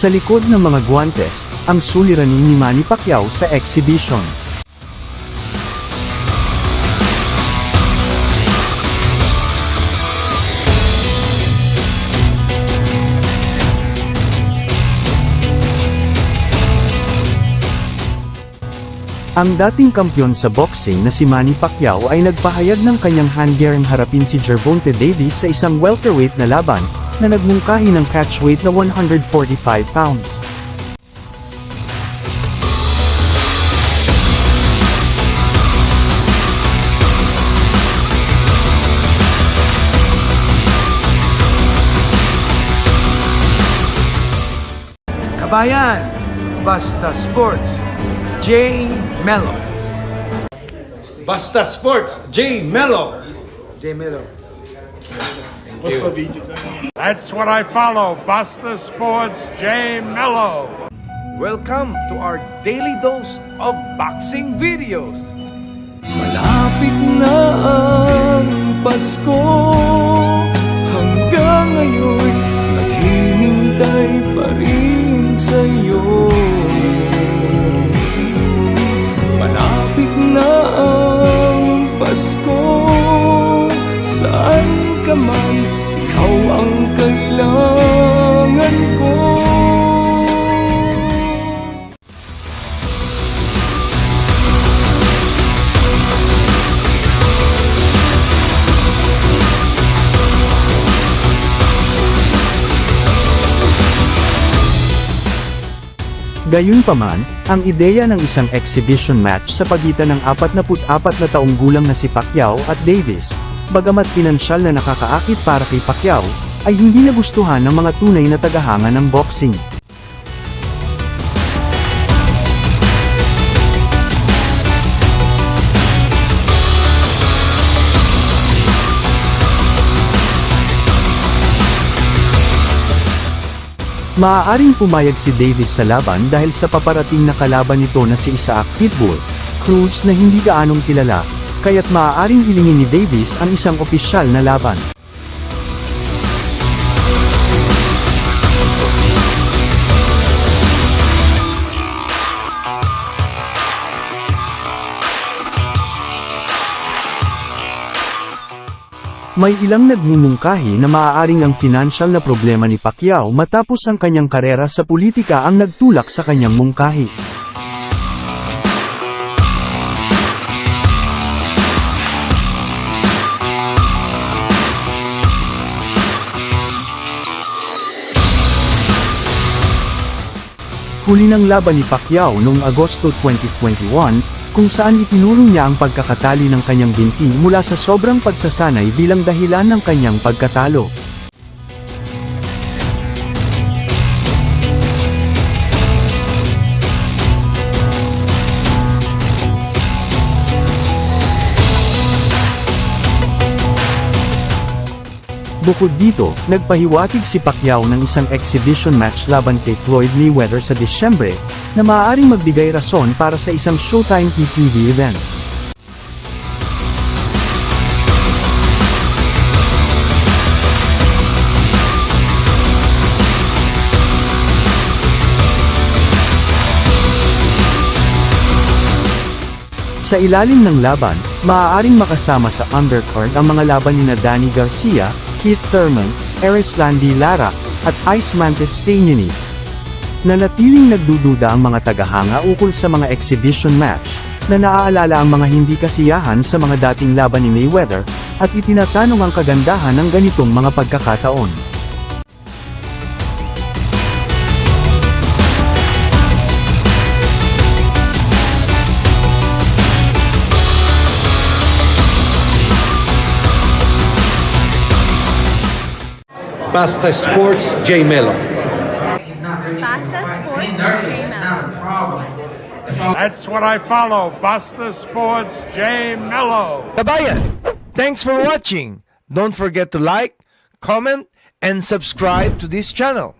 Sa likod ng mga guwantes, ang suliranin ni Manny Pacquiao sa exhibition. Ang dating kampyon sa boxing na si Manny Pacquiao ay nagpahayag ng kanyang handgerang harapin si Gervonta Davis sa isang welterweight na laban, na nagmungkahi ng catchweight na 145 pounds. Kabayan, Basta Sports, J. Mello. Basta Sports, J. Mello. J. Mello. That's what I follow. Basta Sports J Mello. Welcome to our daily dose of boxing videos. Malapit na ang Pasko Hanggang ngayon Naghihintay pa rin sa'yo Malapit na ang Pasko Saan ka man Gayunpaman, ang ideya ng isang exhibition match sa pagitan ng 44 na taong gulang na si Pacquiao at Davis, bagamat pinansyal na nakakaakit para kay Pacquiao, ay hindi nagustuhan ng mga tunay na tagahanga ng boxing. Maaaring pumayag si Davis sa laban dahil sa paparating na kalaban nito na si Isaac Pitbull, Cruz na hindi gaanong kilala, kaya't maaaring hilingin ni Davis ang isang opisyal na laban. May ilang nagmumungkahi na maaaring ang financial na problema ni Pacquiao matapos ang kanyang karera sa politika ang nagtulak sa kanyang mungkahi. Huli ng laban ni Pacquiao noong Agosto 2021, kung saan itinuro niya ang pagkakatali ng kanyang binti mula sa sobrang pagsasanay bilang dahilan ng kanyang pagkatalo. Bukod dito, nagpahiwatig si Pacquiao ng isang exhibition match laban kay Floyd Mayweather sa Disyembre, na maaaring magbigay rason para sa isang Showtime PTV event. Sa ilalim ng laban, maaaring makasama sa undercard ang mga laban ni Danny Garcia, Keith Thurman, Erislandy Lara, at Icemantis Stanyanis. Nanatiling nagdududa ang mga tagahanga ukol sa mga exhibition match, na naaalala ang mga hindi kasiyahan sa mga dating laban ni Mayweather, at itinatanong ang kagandahan ng ganitong mga pagkakataon. Basta Sports, J. Mello. Basta Sports J-Mello. That's what I follow. Basta Sports J Mello. Kabayan, thanks for watching. Don't forget to like, comment, and subscribe to this channel.